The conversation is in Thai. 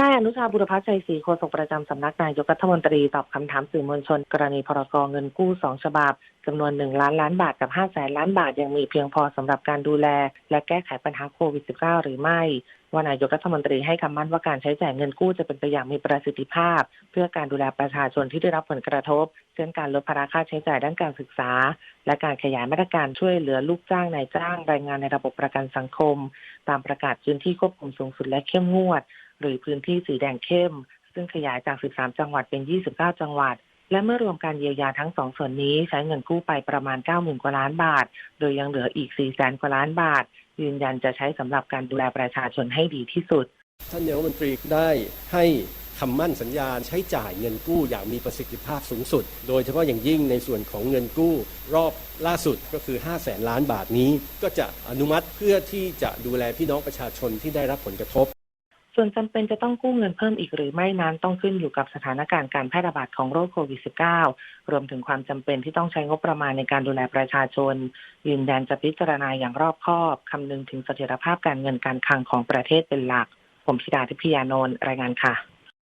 นายอนุชาบุรพัชชัยศรีโฆษกประจำสำนักนายกรัฐมนตรีตอบคำถามสื่อมวลชน กรณีพรกเงินกู้สองฉบับจำนวนหนึ่งล้านล้านบาทกับห้าแสนล้านบาทยังมีเพียงพอสำหรับการดูแล และแก้ไขปัญหาโควิด -19 หรือไม่ ว่านายกรัฐมนตรีให้คำมั่นว่าการใช้จ่ายเงินกู้จะเป็นไปอย่างมีประสิทธิภาพ เพื่อการดูแลประชาชนที่ได้รับผลกระทบ เช่นการลดภาระค่าใช้จ่ายด้านการศึกษา และการขยายมาตรการช่วยเหลือลูกจ้างนายจ้างแรงงานในระบบประกันสังคม ตามประกาศพื้นที่ควบคุมสูงสุดและเข้มงวด หรือพื้นที่สีแดงเข้ม ซึ่งขยายจาก 13 จังหวัดเป็น 29 จังหวัด และเมื่อรวมการเยียวยาทั้งสองส่วนนี้ใช้เงินกู้ไปประมาณ 90,000 กว่าล้านบาท โดยยังเหลืออีก 4 0 0 0 0 0 กว่าล้านบาท ยืนยันจะใช้สำหรับการดูแลประชาชนให้ดีที่สุด ท่านนายกรัฐมนตรีได้ให้คำมั่นสัญญาใช้จ่ายเงินกู้อย่างมีประสิทธิภาพสูงสุด โดยเฉพาะอย่างยิ่งในส่วนของเงินกู้รอบล่าสุดก็คือ 5 0 0แสนล้านบาทนี้ ก็จะอนุมัติเพื่อที่จะดูแลพี่น้องประชาชนที่ได้รับผลกระทบ ส่วนจำเป็นจะต้องกู้เงินเพิ่มอีกหรือไม่นั้นต้องขึ้นอยู่กับสถานการณ์การแพร่ระบาดของโรคโควิด -19 รวมถึงความจำเป็นที่ต้องใช้งบประมาณในการดูแลประชาชน ยืนยันจะพิจารณาอย่างรอบคอบคำนึงถึงเสถียรภาพการเงินการคลังของประเทศเป็นหลัก ผมธิดาทิพยานนท์รายงานค่ะ